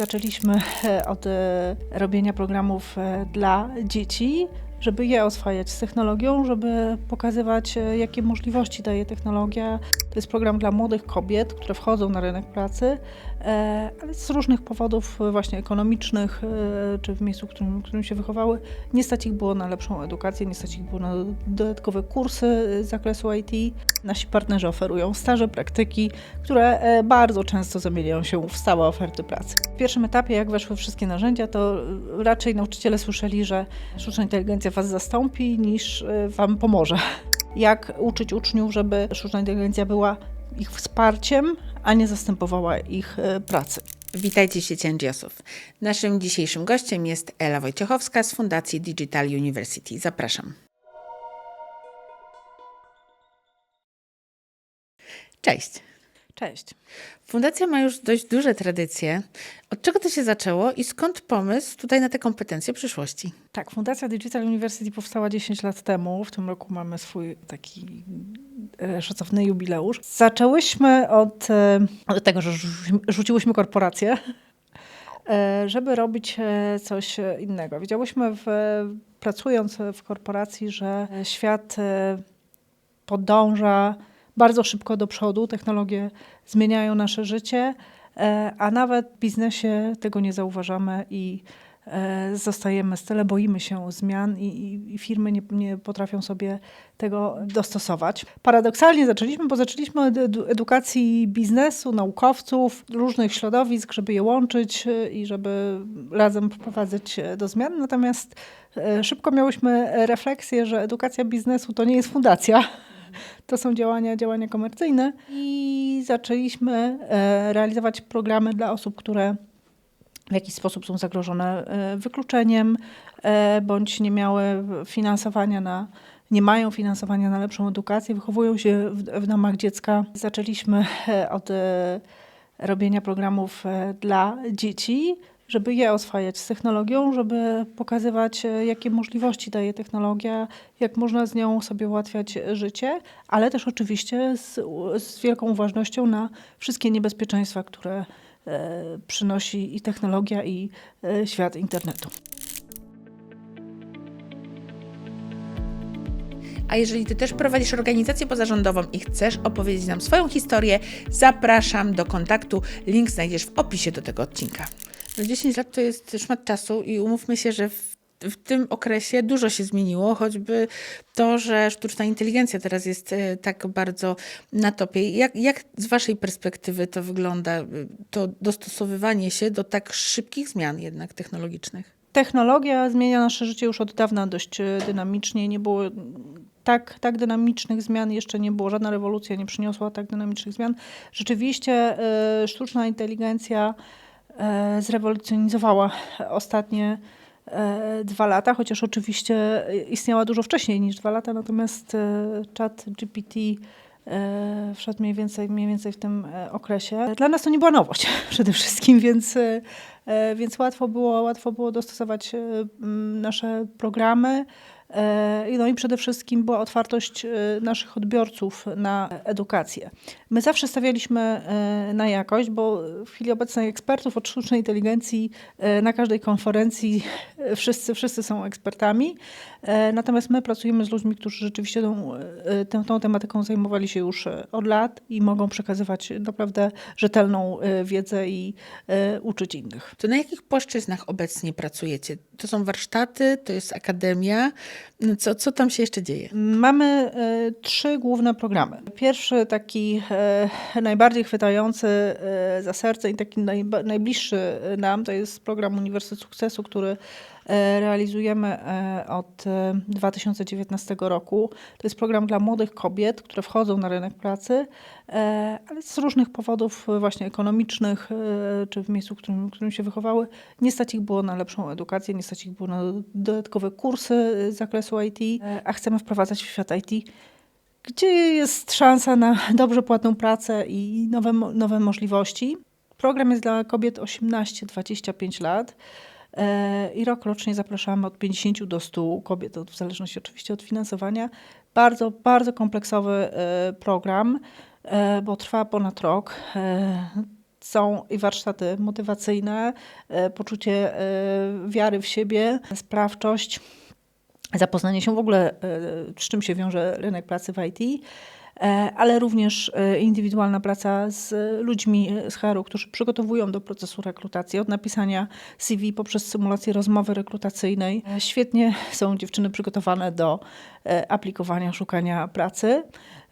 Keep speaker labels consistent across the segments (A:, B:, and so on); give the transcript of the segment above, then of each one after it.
A: zaczęliśmy e, od e, robienia programów e, dla dzieci, żeby je oswajać z technologią, żeby pokazywać, jakie możliwości daje technologia. To jest program dla młodych kobiet, które wchodzą na rynek pracy, e, ale z różnych powodów e, właśnie ekonomicznych, e, czy w miejscu, w którym, w którym się wychowały, nie stać ich było na lepszą edukację, nie stać ich było na dodatkowe kursy z zakresu IT. Nasi partnerzy oferują staże, praktyki, które bardzo często zamieniają się w stałe oferty pracy. W pierwszym etapie, jak weszły wszystkie narzędzia, to raczej nauczyciele słyszeli, że sztuczna inteligencja Was zastąpi, niż Wam pomoże. Jak uczyć uczniów, żeby sztuczna inteligencja była ich wsparciem, a nie zastępowała ich e, pracy.
B: Witajcie sieci NGO-sów. Naszym dzisiejszym gościem jest Ela Wojciechowska z Fundacji Digital University. Zapraszam. Cześć.
A: Cześć.
B: Fundacja ma już dość duże tradycje. Od czego to się zaczęło i skąd pomysł tutaj na te kompetencje przyszłości?
A: Tak, Fundacja Digital University powstała 10 lat temu. W tym roku mamy swój taki e, szacowny jubileusz. Zaczęłyśmy od, e, od tego, że rzuci- rzuciłyśmy korporację, e, żeby robić coś innego. Wiedziałyśmy, w, pracując w korporacji, że świat podąża bardzo szybko do przodu, technologie zmieniają nasze życie, e, a nawet w biznesie tego nie zauważamy i e, zostajemy z tyle, boimy się zmian i, i, i firmy nie, nie potrafią sobie tego dostosować. Paradoksalnie zaczęliśmy, bo zaczęliśmy od edu- edukacji biznesu, naukowców, różnych środowisk, żeby je łączyć e, i żeby razem wprowadzać do zmian. Natomiast szybko miałyśmy refleksję, że edukacja biznesu to nie jest fundacja. To są działania, działania komercyjne i zaczęliśmy e, realizować programy dla osób, które w jakiś sposób są zagrożone e, wykluczeniem e, bądź nie miały finansowania na, nie mają finansowania na lepszą edukację, wychowują się w, w domach dziecka. Zaczęliśmy od robienia programów dla dzieci, żeby je oswajać z technologią, żeby pokazywać, e, jakie możliwości daje technologia, jak można z nią sobie ułatwiać życie, ale też oczywiście z, z wielką uważnością na wszystkie niebezpieczeństwa, które e, przynosi i technologia, i e, świat internetu.
B: A jeżeli Ty też prowadzisz organizację pozarządową i chcesz opowiedzieć nam swoją historię, zapraszam do kontaktu. Link znajdziesz w opisie do tego odcinka. No 10 lat to jest szmat czasu i umówmy się, że w, w tym okresie dużo się zmieniło, choćby to, że sztuczna inteligencja teraz jest e, tak bardzo na topie. Jak, jak z Waszej perspektywy to wygląda, e, to dostosowywanie się do tak szybkich zmian jednak technologicznych?
A: Technologia zmienia nasze życie już od dawna dość e, dynamicznie. Nie było tak, tak dynamicznych zmian, jeszcze nie było, żadna rewolucja nie przyniosła tak dynamicznych zmian. Rzeczywiście sztuczna inteligencja zrewolucjonizowała ostatnie e, dwa lata, chociaż oczywiście istniała dużo wcześniej niż dwa lata, natomiast e, chat GPT e, wszedł mniej więcej, mniej więcej w tym e, okresie. Dla nas to nie była nowość przede wszystkim, więc, e, e, więc łatwo, było, łatwo było dostosować e, nasze programy. E, No i przede wszystkim była otwartość e, naszych odbiorców na edukację. My zawsze stawialiśmy e, na jakość, bo w chwili obecnej ekspertów od sztucznej inteligencji na każdej konferencji wszyscy, wszyscy są ekspertami. Natomiast my pracujemy z ludźmi, którzy rzeczywiście tą, tą, tą tematyką zajmowali się już od lat i mogą przekazywać naprawdę rzetelną wiedzę i uczyć innych.
B: To na jakich płaszczyznach obecnie pracujecie? To są warsztaty, to jest akademia. No Co, co tam się jeszcze dzieje?
A: Mamy e, trzy główne programy. Pierwszy taki e, najbardziej chwytający e, za serce i taki najbliższy nam to jest program Uniwersytet Sukcesu, który realizujemy e, od e, 2019 roku. To jest program dla młodych kobiet, które wchodzą na rynek pracy, e, ale z różnych powodów e, właśnie ekonomicznych, e, czy w miejscu, w którym, w którym się wychowały, nie stać ich było na lepszą edukację, nie stać ich było na dodatkowe kursy z zakresu IT, e, a chcemy wprowadzać w świat IT gdzie jest szansa na dobrze płatną pracę i nowe, nowe możliwości. Program jest dla kobiet 18-25 lat e, i rok rocznie zapraszamy od 50 do 100 kobiet, w zależności oczywiście od finansowania. Bardzo, bardzo kompleksowy e, program, e, bo trwa ponad rok. E, są i warsztaty motywacyjne, e, poczucie e, wiary w siebie, sprawczość, zapoznanie się w ogóle, e, z czym się wiąże rynek pracy w IT, e, ale również e, indywidualna praca z ludźmi z HR-u, którzy przygotowują do procesu rekrutacji, od napisania CV poprzez symulację rozmowy rekrutacyjnej. E, Świetnie są dziewczyny przygotowane do e, aplikowania, szukania pracy.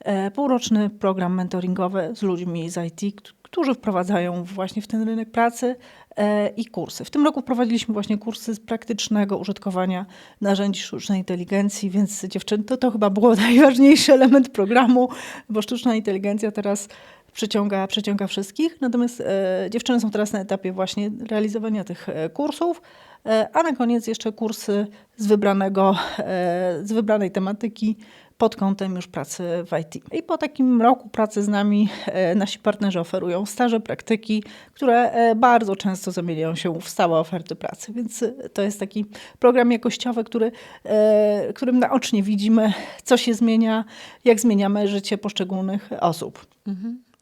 A: E, Półroczny program mentoringowy z ludźmi z IT, którzy wprowadzają właśnie w ten rynek pracy e, i kursy. W tym roku wprowadziliśmy właśnie kursy z praktycznego użytkowania narzędzi sztucznej inteligencji, więc dziewczyny, to, to chyba było najważniejszy element programu, bo sztuczna inteligencja teraz przyciąga, przyciąga wszystkich. Natomiast e, dziewczyny są teraz na etapie właśnie realizowania tych e, kursów, e, a na koniec jeszcze kursy z wybranego, e, z wybranej tematyki pod kątem już pracy w IT. I po takim roku pracy z nami e, nasi partnerzy oferują staże, praktyki, które e, bardzo często zamieniają się w stałe oferty pracy. Więc e, to jest taki program jakościowy, który, e, którym naocznie widzimy, co się zmienia, jak zmieniamy życie poszczególnych osób.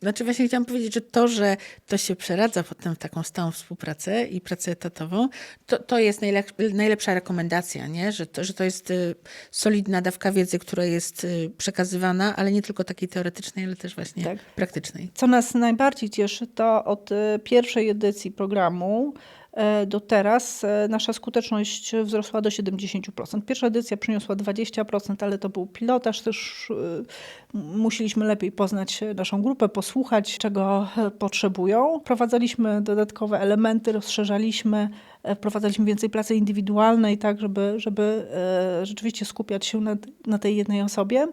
B: Znaczy właśnie chciałam powiedzieć, że to, że to się przeradza potem w taką stałą współpracę i pracę etatową, to, to jest najlep- najlepsza rekomendacja, nie? Że, to, że to jest y, solidna dawka wiedzy, która jest y, przekazywana, ale nie tylko takiej teoretycznej, ale też właśnie
A: Tak.
B: praktycznej.
A: Co nas najbardziej cieszy, to od e, pierwszej edycji programu do teraz e, nasza skuteczność wzrosła do 70%. Pierwsza edycja przyniosła 20%, ale to był pilotaż, też e, musieliśmy lepiej poznać naszą grupę, posłuchać, czego e, potrzebują. Wprowadzaliśmy dodatkowe elementy, rozszerzaliśmy, e, wprowadzaliśmy więcej pracy indywidualnej, tak, żeby, żeby e, rzeczywiście skupiać się na, na tej jednej osobie.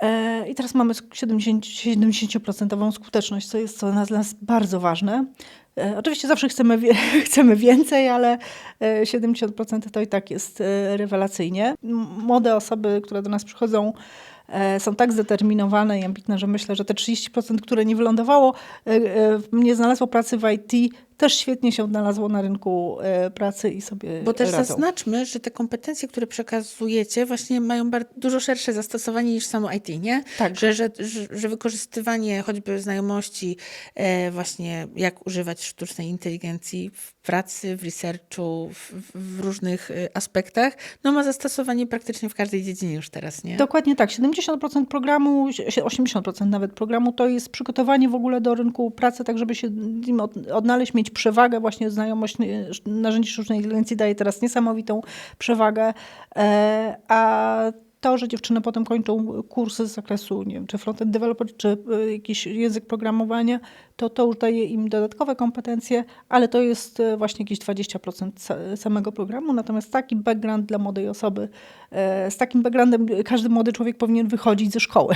A: E, I teraz mamy sk- 70, 70% skuteczność, co jest co dla nas bardzo ważne. E, Oczywiście zawsze chcemy, chcemy więcej, ale 70% to i tak jest e, rewelacyjnie. Młode osoby, które do nas przychodzą, e, są tak zdeterminowane i ambitne, że myślę, że te 30%, które nie wylądowało, e, e, nie znalazło pracy w IT, też świetnie się odnalazło na rynku e, pracy i sobie
B: Bo też
A: radzą.
B: zaznaczmy, że te kompetencje, które przekazujecie, właśnie mają dużo szersze zastosowanie niż samo IT, nie?
A: Tak.
B: Że, że, że, wykorzystywanie choćby znajomości e, właśnie jak używać sztucznej inteligencji w pracy, w researchu, w, w różnych e, aspektach, no ma zastosowanie praktycznie w każdej dziedzinie już teraz, nie?
A: Dokładnie tak. 70% programu, sie- 80% nawet programu to jest przygotowanie w ogóle do rynku pracy, tak żeby się odnaleźć, mieć przewagę. Właśnie znajomość y, narzędzi sztucznej inteligencji daje teraz niesamowitą przewagę. E, A to, że dziewczyny potem kończą kursy z zakresu, nie wiem, czy frontend developer, czy y, jakiś język programowania, to to już daje im dodatkowe kompetencje, ale to jest y, właśnie jakieś 20% sa- samego programu. Natomiast taki background dla młodej osoby, e, z takim backgroundem każdy młody człowiek powinien wychodzić ze szkoły.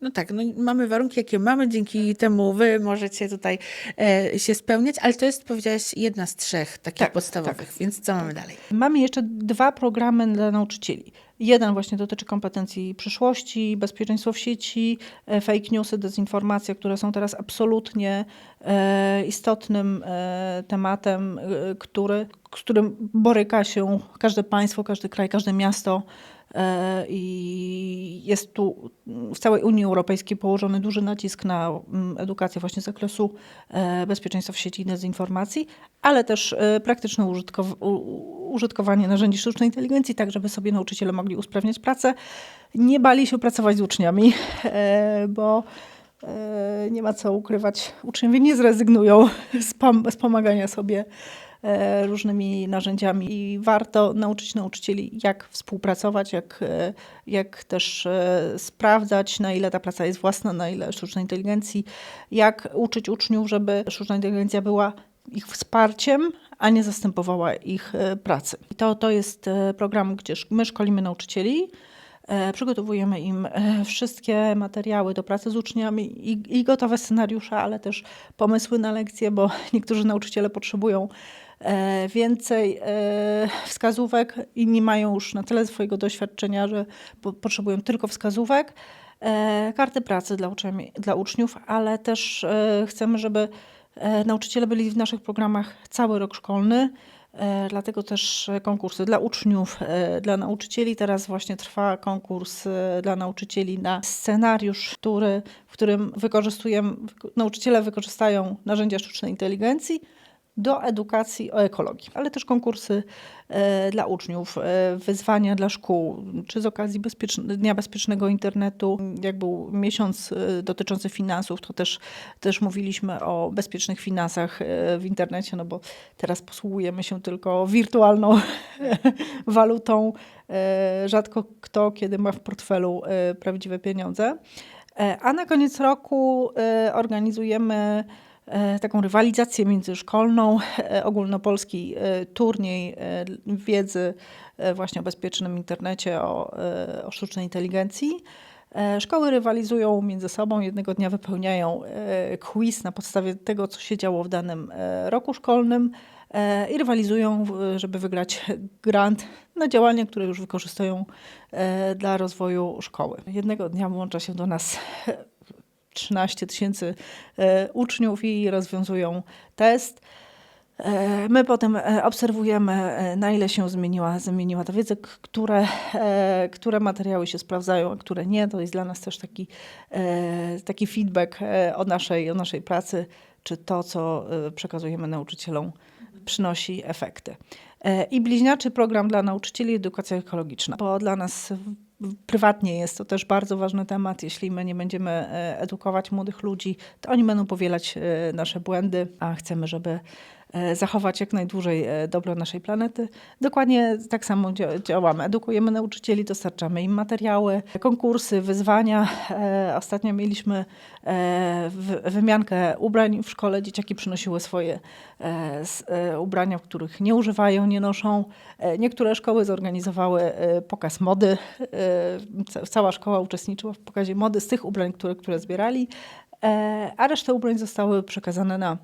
B: No tak, no mamy warunki, jakie mamy, dzięki temu wy możecie tutaj e, się spełniać, ale to jest, powiedziałaś, jedna z trzech takich
A: Tak,
B: podstawowych, więc co mamy dalej?
A: Mamy jeszcze dwa programy dla nauczycieli. Jeden właśnie dotyczy kompetencji przyszłości, bezpieczeństwo w sieci, e, fake newsy, dezinformacje, które są teraz absolutnie e, istotnym e, tematem, który, z którym boryka się każde państwo, każdy kraj, każde miasto. E, I jest tu w całej Unii Europejskiej położony duży nacisk na mm, edukację właśnie z zakresu e, bezpieczeństwa w sieci i dezinformacji, ale też e, praktyczne użytkowanie narzędzi sztucznej inteligencji, tak żeby sobie nauczyciele mogli usprawniać pracę. Nie bali się pracować z uczniami, bo nie ma co ukrywać. Uczniowie nie zrezygnują z, z pomagania sobie różnymi narzędziami i warto nauczyć nauczycieli, jak współpracować, jak, e, jak też e, sprawdzać, na ile ta praca jest własna, na ile sztucznej inteligencji, jak uczyć uczniów, żeby sztuczna inteligencja była ich wsparciem, a nie zastępowała ich e, pracy. I to, to jest e, program, gdzie my szkolimy nauczycieli, E, Przygotowujemy im e, wszystkie materiały do pracy z uczniami i, i gotowe scenariusze, ale też pomysły na lekcje, bo niektórzy nauczyciele potrzebują e, więcej e, wskazówek, inni mają już na tyle swojego doświadczenia, że po, potrzebują tylko wskazówek. E, Karty pracy dla, dla uczniów, ale też e, chcemy, żeby E, Nauczyciele byli w naszych programach cały rok szkolny. E, Dlatego też e, konkursy dla uczniów, e, dla nauczycieli. Teraz właśnie trwa konkurs e, dla nauczycieli na scenariusz, który, w którym wykorzystujemy, wyko- nauczyciele wykorzystają narzędzia sztucznej inteligencji do edukacji o ekologii, ale też konkursy e, dla uczniów, e, wyzwania dla szkół, czy z okazji bezpieczn- Dnia Bezpiecznego Internetu, jak był miesiąc e, dotyczący finansów, to też, też mówiliśmy o bezpiecznych finansach w internecie, no bo teraz posługujemy się tylko wirtualną walutą. Rzadko kto kiedy ma w portfelu prawdziwe pieniądze. A na koniec roku organizujemy taką rywalizację międzyszkolną, e, ogólnopolski e, turniej e, wiedzy e, właśnie o bezpiecznym internecie, o, e, o sztucznej inteligencji. E, Szkoły rywalizują między sobą, jednego dnia wypełniają e, quiz na podstawie tego, co się działo w danym e, roku szkolnym e, i rywalizują, żeby wygrać grant na działania, które już wykorzystują e, dla rozwoju szkoły. Jednego dnia włącza się do nas 13 tysięcy e, uczniów i rozwiązują test. E, My potem e, obserwujemy, na ile się zmieniła, zmieniła ta wiedza, które, które materiały się sprawdzają, a które nie. To jest dla nas też taki, taki feedback o naszej, o naszej pracy, czy to, co przekazujemy nauczycielom, przynosi efekty. I bliźniaczy program dla nauczycieli edukacja ekologiczna, bo dla nas prywatnie jest to też bardzo ważny temat. Jeśli my nie będziemy e, edukować młodych ludzi, to oni będą powielać e, nasze błędy, a chcemy, żeby zachować jak najdłużej e, dobro naszej planety. Dokładnie tak samo dzia- działamy. Edukujemy nauczycieli, dostarczamy im materiały, konkursy, wyzwania. E, Ostatnio mieliśmy e, wy- wymiankę ubrań w szkole. Dzieciaki przynosiły swoje e, e, ubrania, których nie używają, nie noszą. E, Niektóre szkoły zorganizowały e, pokaz mody. E, ca- Cała szkoła uczestniczyła w pokazie mody z tych ubrań, które, które zbierali, e, a resztę ubrań zostały przekazane na e,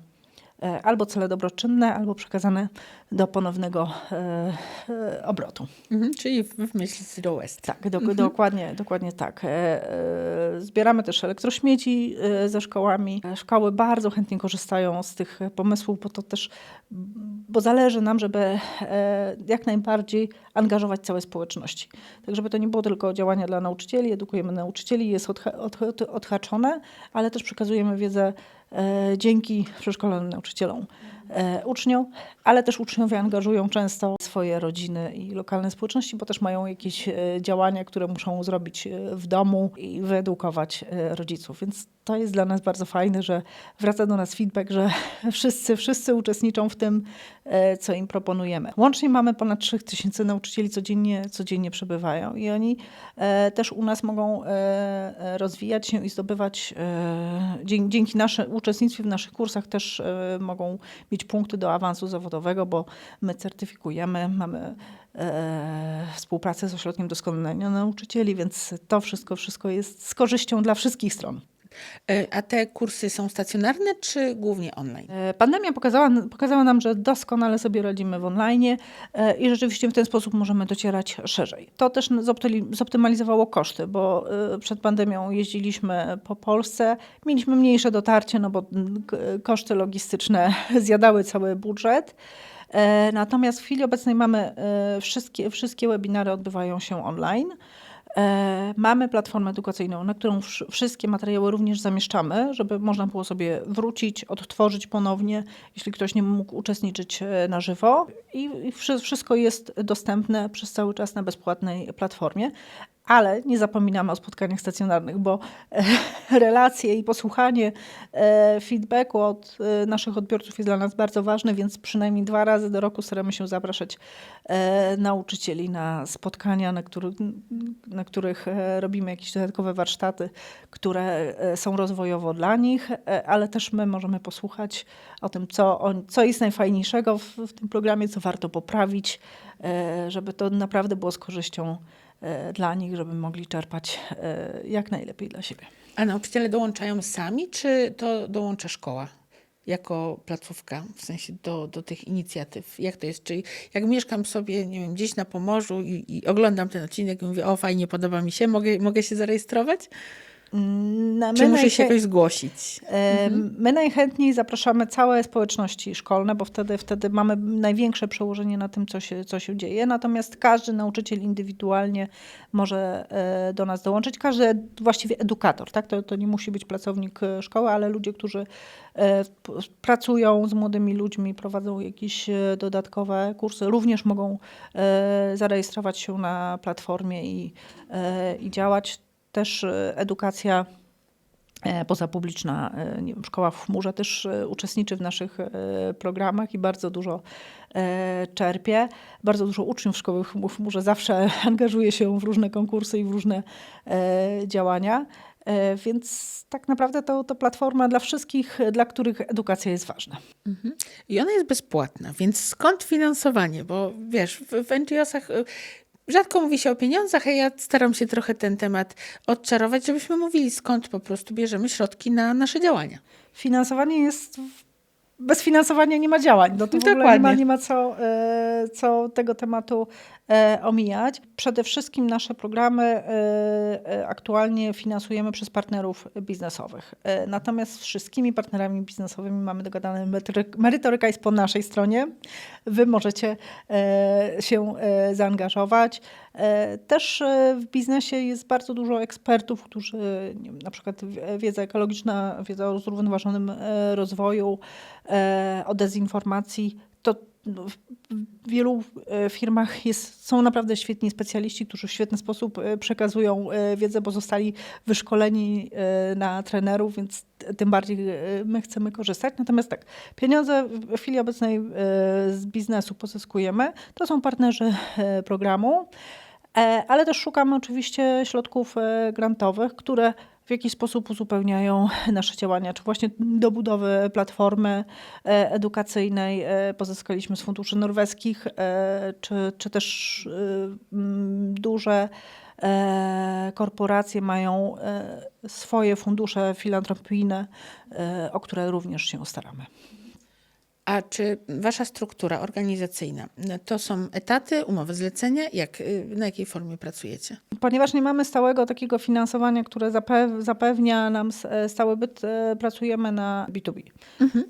A: albo cele dobroczynne, albo przekazane do ponownego e, e, obrotu.
B: Mhm, czyli w, myśl Zero Waste.
A: Tak, do, dokładnie, dokładnie tak. E, e, Zbieramy też elektrośmieci e, ze szkołami. E, Szkoły bardzo chętnie korzystają z tych pomysłów, bo to też, bo zależy nam, żeby e, jak najbardziej angażować całe społeczności. Tak, żeby to nie było tylko działania dla nauczycieli, edukujemy nauczycieli, jest odha, od, od, odhaczone, ale też przekazujemy wiedzę e, dzięki przeszkolonym nauczycielom, e, uczniom, ale też uczniowie angażują często swoje rodziny i lokalne społeczności, bo też mają jakieś e, działania, które muszą zrobić e, w domu i wyedukować e, rodziców. Więc to jest dla nas bardzo fajne, że wraca do nas feedback, że wszyscy, wszyscy uczestniczą w tym, e, co im proponujemy. Łącznie mamy ponad 3000 nauczycieli codziennie, codziennie przebywają i oni e, też u nas mogą e, e, rozwijać się i zdobywać e, dzięki, nasze, uczestnictwie w naszych kursach też e, mogą mieć punkty do awansu zawodowego, bo my certyfikujemy, mamy e, współpracę z Ośrodkiem Doskonalenia Nauczycieli, więc to wszystko, wszystko jest z korzyścią dla wszystkich stron.
B: E, A te kursy są stacjonarne czy głównie online?
A: E, Pandemia pokazała, pokazała nam, że doskonale sobie radzimy w online e, i rzeczywiście w ten sposób możemy docierać szerzej. To też zoptymalizowało koszty, bo przed pandemią jeździliśmy po Polsce, mieliśmy mniejsze dotarcie, no bo koszty logistyczne zjadały cały budżet. Natomiast w chwili obecnej mamy wszystkie, wszystkie webinary odbywają się online. E, Mamy platformę edukacyjną, na którą wsz- wszystkie materiały również zamieszczamy, żeby można było sobie wrócić, odtworzyć ponownie, jeśli ktoś nie mógł uczestniczyć e, na żywo. I i wszy- wszystko jest dostępne przez cały czas na bezpłatnej platformie. Ale nie zapominamy o spotkaniach stacjonarnych, bo e, relacje i posłuchanie e, feedbacku od e, naszych odbiorców jest dla nas bardzo ważne, więc przynajmniej dwa razy do roku staramy się zapraszać nauczycieli na spotkania, na, których na których robimy jakieś dodatkowe warsztaty, które są rozwojowo dla nich, ale też my możemy posłuchać o tym, co, on, co jest najfajniejszego w, w tym programie, co warto poprawić, żeby to naprawdę było z korzyścią dla nich, żeby mogli czerpać e, jak najlepiej dla siebie.
B: A nauczyciele dołączają sami, czy to dołącza szkoła? Jako placówka, w sensie do, do tych inicjatyw. Jak to jest? Czyli jak mieszkam sobie, nie wiem, gdzieś na Pomorzu i, i oglądam ten odcinek i mówię, o fajnie, podoba mi się, mogę, mogę się zarejestrować?
A: Mm, na-
B: Czy muszę się jakoś zgłosić?
A: E, My najchętniej zapraszamy całe społeczności szkolne, bo wtedy, wtedy mamy największe przełożenie na tym, co się, co się dzieje. Natomiast każdy nauczyciel indywidualnie może e, do nas dołączyć. Każdy właściwie edukator, tak? To, to nie musi być pracownik e, szkoły, ale ludzie, którzy pracują z młodymi ludźmi, prowadzą jakieś dodatkowe kursy, również mogą zarejestrować się na platformie i, i działać. Też e, edukacja e, pozapubliczna, e, nie wiem, Szkoła w Chmurze też uczestniczy w naszych programach i bardzo dużo czerpie. Bardzo dużo uczniów Szkoły w Chmu- w Chmurze zawsze angażuje się w różne konkursy i w różne działania. Więc tak naprawdę to, to platforma dla wszystkich, dla których edukacja jest ważna.
B: I ona jest bezpłatna, więc skąd finansowanie? Bo wiesz, w, w NGO-sach y, rzadko mówi się o pieniądzach, a ja staram się trochę ten temat odczarować, żebyśmy mówili skąd po prostu bierzemy środki na nasze działania.
A: Finansowanie jest. Bez finansowania nie ma działań. No to w ogóle nie ma,
B: Dokładnie.
A: nie ma co, e, co tego tematu omijać. Przede wszystkim nasze programy e, e, aktualnie finansujemy przez partnerów biznesowych. E, Natomiast z wszystkimi partnerami biznesowymi mamy dogadane merytoryk- merytoryka jest po naszej stronie. Wy możecie e, się e, zaangażować. E, Też e, w biznesie jest bardzo dużo ekspertów, którzy wiem, na przykład wiedza ekologiczna, wiedza o zrównoważonym e, rozwoju, e, o dezinformacji. To w wielu e, firmach jest, są naprawdę świetni specjaliści, którzy w świetny sposób e, przekazują e, wiedzę, bo zostali wyszkoleni na trenerów, więc tym bardziej my chcemy korzystać. Natomiast tak, pieniądze w chwili obecnej z biznesu pozyskujemy. To są partnerzy programu. Ale też szukamy oczywiście środków grantowych, które w jakiś sposób uzupełniają nasze działania, czy właśnie do budowy platformy e, edukacyjnej e, pozyskaliśmy z funduszy norweskich, e, czy, czy też mm, duże korporacje mają swoje fundusze filantropijne, o które również się staramy.
B: A czy wasza struktura organizacyjna to są etaty, umowy zlecenia? Jak, y, na jakiej formie pracujecie?
A: Ponieważ nie mamy stałego takiego finansowania, które zapew- zapewnia nam e, stały byt, e, pracujemy na B2B.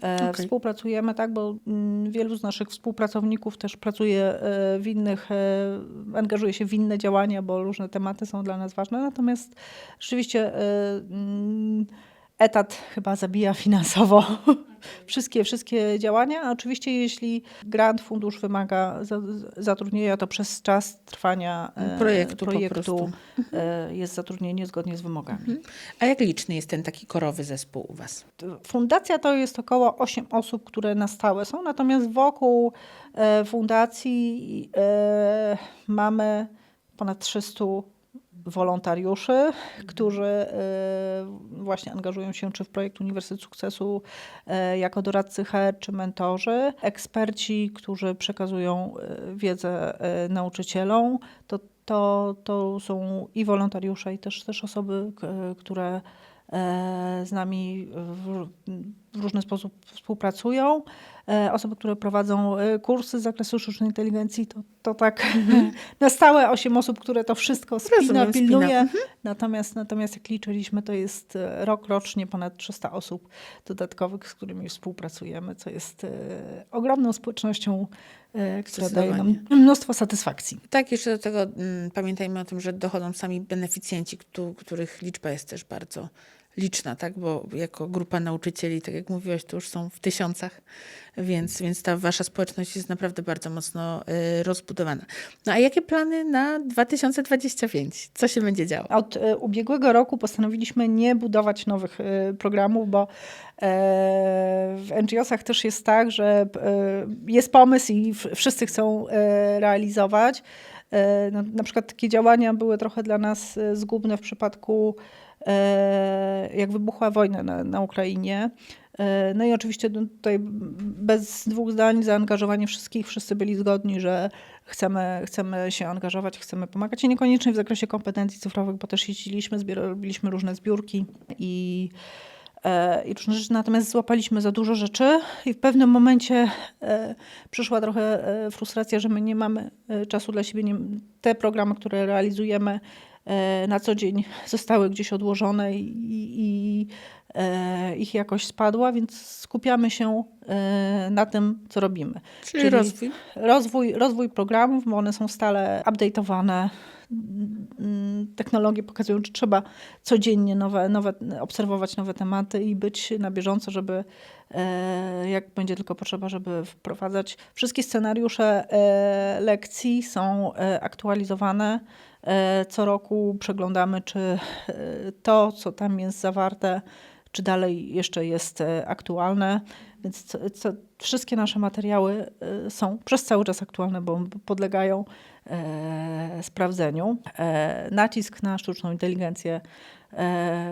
A: E,
B: okej.
A: Współpracujemy, tak, bo mm, wielu z naszych współpracowników też pracuje w innych, angażuje się w inne działania, bo różne tematy są dla nas ważne. Natomiast rzeczywiście mm, etat chyba zabija finansowo wszystkie, wszystkie działania. A oczywiście jeśli grant, fundusz wymaga za- zatrudnienia, to przez czas trwania e,
B: Projektu
A: projektu e, jest zatrudnienie zgodnie z wymogami.
B: A jak liczny jest ten taki korowy zespół u was?
A: Fundacja to jest około 8 osób, które na stałe są, natomiast wokół e, fundacji mamy ponad 300 wolontariuszy, którzy e, właśnie angażują się czy w projekt Uniwersytet Sukcesu e, jako doradcy HR czy mentorzy, eksperci, którzy przekazują e, wiedzę nauczycielom. To, to, to są i wolontariusze, i też, też osoby, które z nami w, różny sposób współpracują. E, Osoby, które prowadzą e, kursy z zakresu sztucznej inteligencji, to, to tak na stałe osiem osób, które to wszystko spina,
B: Rozumiem, spina.
A: pilnuje. Natomiast, natomiast jak liczyliśmy, to jest e, rok rocznie ponad 300 osób dodatkowych, z którymi współpracujemy, co jest e, ogromną społecznością, e, która daje nam mnóstwo satysfakcji.
B: Tak, jeszcze do tego mm, pamiętajmy o tym, że dochodzą sami beneficjenci, któ- których liczba jest też bardzo liczna, tak? Bo jako grupa nauczycieli, tak jak mówiłaś, to już są w tysiącach, więc, więc ta wasza społeczność jest naprawdę bardzo mocno y, rozbudowana. No a jakie plany na 2025? Co się będzie działo?
A: Od e, ubiegłego roku postanowiliśmy nie budować nowych e, programów, bo e, w NGO-sach też jest tak, że e, jest pomysł i wszyscy chcą e, realizować. E, Na, przykład takie działania były trochę dla nas zgubne w przypadku, jak wybuchła wojna na, na Ukrainie. E, No i oczywiście tutaj bez dwóch zdań zaangażowanie wszystkich, wszyscy byli zgodni, że chcemy, chcemy się angażować, chcemy pomagać i niekoniecznie w zakresie kompetencji cyfrowych, bo też jeździliśmy, robiliśmy różne zbiórki i, e, i różne rzeczy, natomiast złapaliśmy za dużo rzeczy i w pewnym momencie e, przyszła trochę e, frustracja, że my nie mamy e, czasu dla siebie, te programy, które realizujemy e, na co dzień zostały gdzieś odłożone i, i e, ich jakość spadła, więc skupiamy się e, na tym, co robimy.
B: Czyli,
A: Czyli-
B: rozwój.
A: Rozwój, rozwój programów, bo one są stale update'owane. Technologie pokazują, że trzeba codziennie nowe, nowe, obserwować nowe tematy i być na bieżąco, żeby e, jak będzie tylko potrzeba, żeby wprowadzać. Wszystkie scenariusze e, lekcji są e, aktualizowane. Co roku przeglądamy, czy to, co tam jest zawarte, czy dalej jeszcze jest e, aktualne. Więc co, co, wszystkie nasze materiały e, są przez cały czas aktualne, bo podlegają e, sprawdzeniu. E, nacisk na sztuczną inteligencję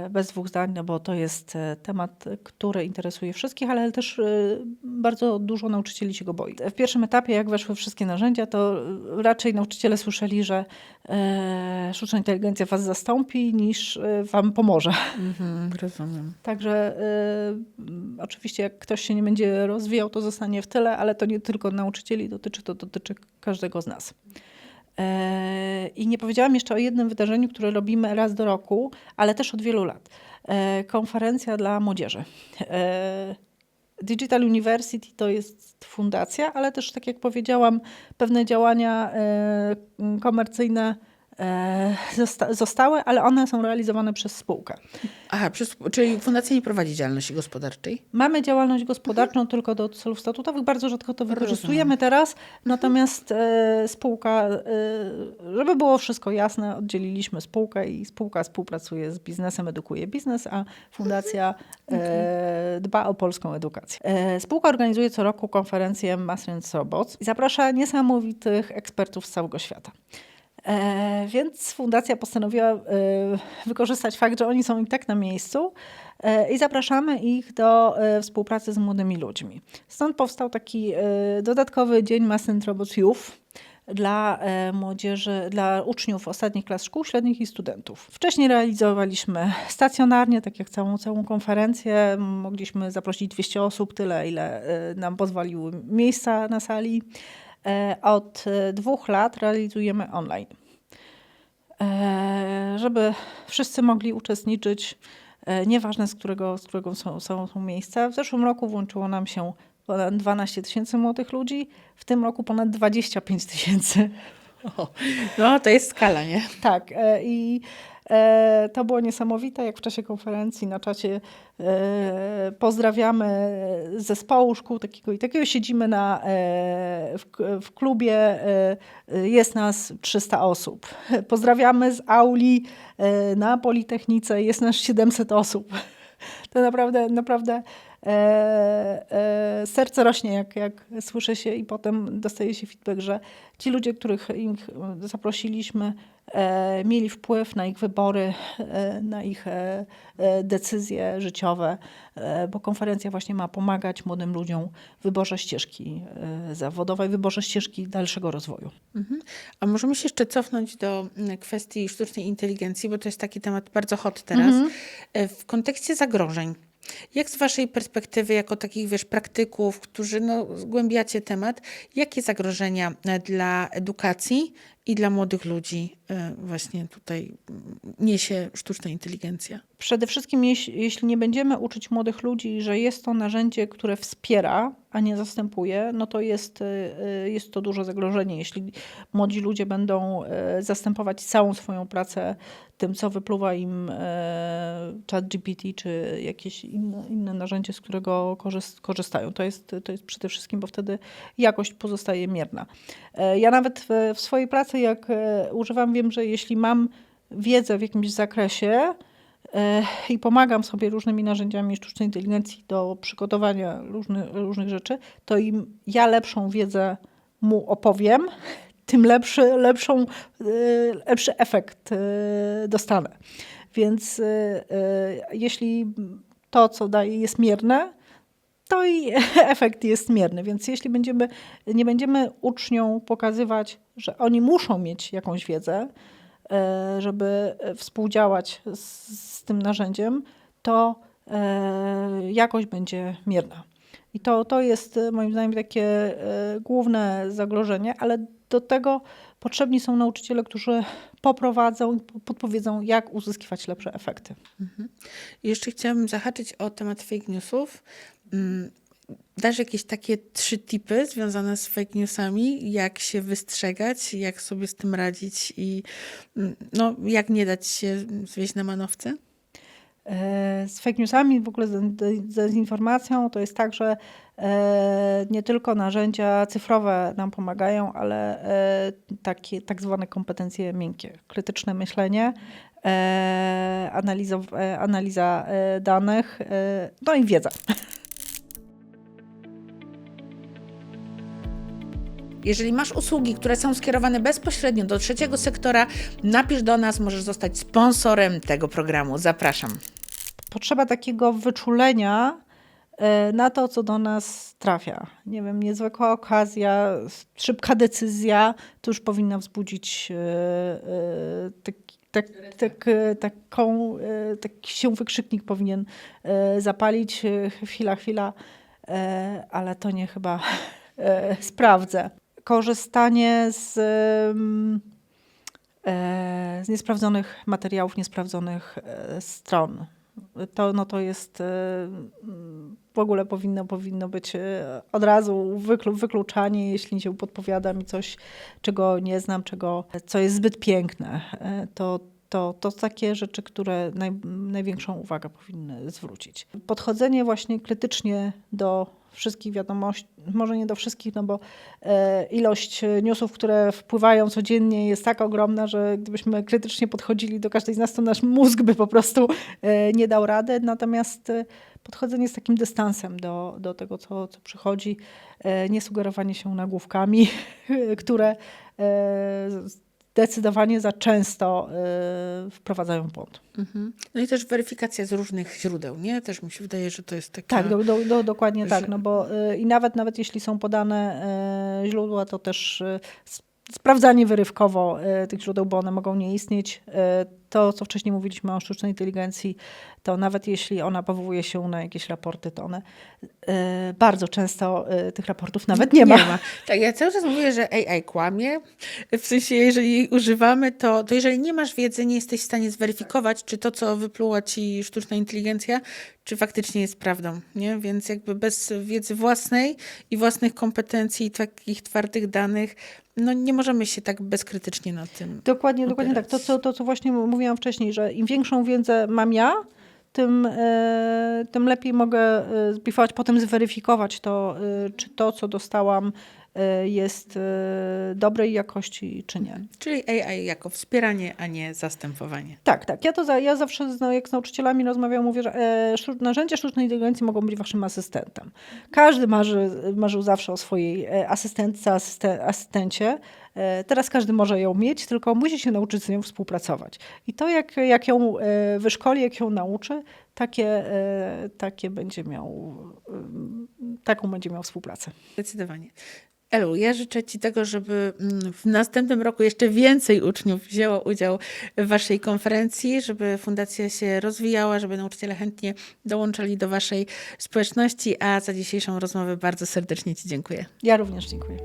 A: bez dwóch zdań, no bo to jest e, temat, który interesuje wszystkich, ale też e, bardzo dużo nauczycieli się go boi. W pierwszym etapie, jak weszły wszystkie narzędzia, to e, raczej nauczyciele słyszeli, że e, sztuczna inteligencja was zastąpi, niż e, wam pomoże.
B: Mhm, rozumiem.
A: Także y, oczywiście jak ktoś się nie będzie rozwijał, to zostanie w tyle, ale to nie tylko nauczycieli dotyczy, to dotyczy każdego z nas. E, I nie powiedziałam jeszcze o jednym wydarzeniu, które robimy raz do roku, ale też od wielu lat. E, konferencja dla młodzieży. E, Digital University to jest fundacja, ale też, tak jak powiedziałam, pewne działania komercyjne zosta- zostały, ale one są realizowane przez spółkę.
B: Aha, przez, czyli fundacja nie prowadzi działalności gospodarczej?
A: Mamy działalność gospodarczą tylko do celów statutowych. Bardzo rzadko to wykorzystujemy teraz. Natomiast e, spółka, e, żeby było wszystko jasne, oddzieliliśmy spółkę i spółka współpracuje z biznesem, edukuje biznes, a fundacja e, dba o polską edukację. E, spółka organizuje co roku konferencję Master Robots i zaprasza niesamowitych ekspertów z całego świata. E, więc fundacja postanowiła e, wykorzystać fakt, że oni są i tak na miejscu e, i zapraszamy ich do współpracy z młodymi ludźmi. Stąd powstał taki dodatkowy dzień Master Robots Youth dla młodzieży, dla uczniów ostatnich klas szkół średnich i studentów. Wcześniej realizowaliśmy stacjonarnie, tak jak całą, całą konferencję. Mogliśmy zaprosić 200 osób, tyle ile nam pozwoliły miejsca na sali. E, Od e, dwóch lat realizujemy online. E, Żeby wszyscy mogli uczestniczyć, nieważne z którego, z którego są, są, są miejsca. W zeszłym roku włączyło nam się ponad 12 tysięcy młodych ludzi, w tym roku ponad 25 tysięcy.
B: No, to jest skala, nie?
A: Tak, e, i e, to było niesamowite, jak w czasie konferencji na czacie e, pozdrawiamy zespołu szkół takiego i takiego, siedzimy na, w, w klubie, jest nas 300 osób. Pozdrawiamy z auli na Politechnice, jest nas 700 osób. To naprawdę, naprawdę serce rośnie, jak, jak słyszę się i potem dostaje się feedback, że ci ludzie, których im zaprosiliśmy, e, mieli wpływ na ich wybory, e, na ich e, e, decyzje życiowe, e, bo konferencja właśnie ma pomagać młodym ludziom w wyborze ścieżki e, zawodowej, w wyborze ścieżki dalszego rozwoju.
B: Mhm. A możemy się jeszcze cofnąć do mm, kwestii sztucznej inteligencji, bo to jest taki temat bardzo hot teraz. E, W kontekście zagrożeń. Jak z Waszej perspektywy, jako takich, wiesz, praktyków, którzy no, zgłębiacie temat, jakie zagrożenia e, dla edukacji i dla młodych ludzi e, właśnie tutaj niesie sztuczna inteligencja?
A: Przede wszystkim, jeśli, nie będziemy uczyć młodych ludzi, że jest to narzędzie, które wspiera, a nie zastępuje, no to jest, y, y, jest to duże zagrożenie. Jeśli młodzi ludzie będą zastępować całą swoją pracę tym, co wypluwa im ChatGPT czy jakieś inne, inne narzędzie, z którego korzyst- korzystają, to jest, to jest przede wszystkim, bo wtedy jakość pozostaje mierna. E, Ja nawet w, w swojej pracy, jak e, używam, wiem, że jeśli mam wiedzę w jakimś zakresie, E, i pomagam sobie różnymi narzędziami sztucznej inteligencji do przygotowania różnych, różnych rzeczy, to im ja lepszą wiedzę mu opowiem, tym lepszy, lepszą, e, lepszy efekt dostanę. Więc jeśli to, co daje, jest mierne, to i efekt jest mierny. Więc jeśli będziemy, nie będziemy uczniom pokazywać, że oni muszą mieć jakąś wiedzę, e, żeby współdziałać z, z tym narzędziem, to e, jakość będzie mierna. I to, to jest e, moim zdaniem takie e, główne zagrożenie, ale do tego potrzebni są nauczyciele, którzy poprowadzą i po- podpowiedzą, jak uzyskiwać lepsze efekty.
B: I Jeszcze chciałabym zahaczyć o temat fake newsów. Mm, Dasz jakieś takie trzy tipy związane z fake newsami, jak się wystrzegać, jak sobie z tym radzić i mm, no, jak nie dać się zwieść na manowce?
A: E, Z fake newsami, w ogóle z dezinformacją, to jest tak, że e, nie tylko narzędzia cyfrowe nam pomagają, ale e, takie tak zwane kompetencje miękkie, krytyczne myślenie, analiza, analiza danych, no i wiedza.
B: Jeżeli masz usługi, które są skierowane bezpośrednio do trzeciego sektora, napisz do nas, możesz zostać sponsorem tego programu. Zapraszam.
A: potrzeba takiego wyczulenia e, na to, co do nas trafia. Nie wiem, niezwykła okazja, szybka decyzja, to już powinna wzbudzić e, e, taki, tak, tak, e, taką, e, taki się wykrzyknik powinien e, zapalić. E, Chwila, chwila, e, ale to nie chyba e, sprawdzę. Korzystanie z e, z niesprawdzonych materiałów, niesprawdzonych e, stron. To, no to jest e, w ogóle powinno, powinno być od razu wyklu, wykluczanie, jeśli się podpowiada mi coś, czego nie znam, czego, co jest zbyt piękne. To, to, to takie rzeczy, które naj, największą uwagę powinny zwrócić. Podchodzenie właśnie krytycznie do wszystkich wiadomości, może nie do wszystkich, no bo e, ilość newsów, które wpływają codziennie jest tak ogromna, że gdybyśmy krytycznie podchodzili do każdej z nas, to nasz mózg by po prostu e, nie dał rady. Natomiast e, podchodzenie z takim dystansem do, do tego, co, co przychodzi, nie sugerowanie się nagłówkami, które zdecydowanie za często e, wprowadzają w błąd.
B: Mhm. No i też weryfikacja z różnych źródeł, nie? Też mi się wydaje, że to jest taka...
A: Tak, do, do, do, dokładnie
B: że-
A: tak, no bo y, i nawet nawet jeśli są podane y, źródła, to też y, sprawdzanie wyrywkowo y, tych źródeł, bo one mogą nie istnieć. To, co wcześniej mówiliśmy o sztucznej inteligencji, to nawet jeśli ona powołuje się na jakieś raporty, to one y, bardzo często y, tych raportów nawet nie ma.
B: Tak, ja cały czas mówię, że AI kłamie. W sensie, jeżeli jej używamy, to, to jeżeli nie masz wiedzy, nie jesteś w stanie zweryfikować, czy to, co wypluła ci sztuczna inteligencja, czy faktycznie jest prawdą, nie? Więc jakby bez wiedzy własnej i własnych kompetencji i takich twardych danych, no nie możemy się tak bezkrytycznie nad tym
A: Dokładnie, dokładnie tak. To co, to, co właśnie mówiłam wcześniej, że im większą wiedzę mam ja, tym, e, tym lepiej mogę e, zbifować, potem zweryfikować to, e, czy to, co dostałam, jest e, dobrej jakości, czy nie.
B: Czyli AI jako wspieranie, a nie zastępowanie.
A: Tak, tak. Ja to za, ja zawsze, no, jak z nauczycielami rozmawiam, mówię, że e, narzędzia sztucznej inteligencji mogą być waszym asystentem. Każdy marzy, marzył zawsze o swojej e, asystentce, asyste, asystencie. E, teraz każdy może ją mieć, tylko musi się nauczyć z nią współpracować. I to, jak, jak ją wyszkoli, jak ją nauczy, takie, e, takie będzie miał, e, taką będzie miał współpracę.
B: Zdecydowanie. Elu, ja życzę Ci tego, żeby mm, w następnym roku jeszcze więcej uczniów wzięło udział w Waszej konferencji, żeby fundacja się rozwijała, żeby nauczyciele chętnie dołączali do Waszej społeczności, a za dzisiejszą rozmowę bardzo serdecznie Ci dziękuję.
A: Ja również dziękuję.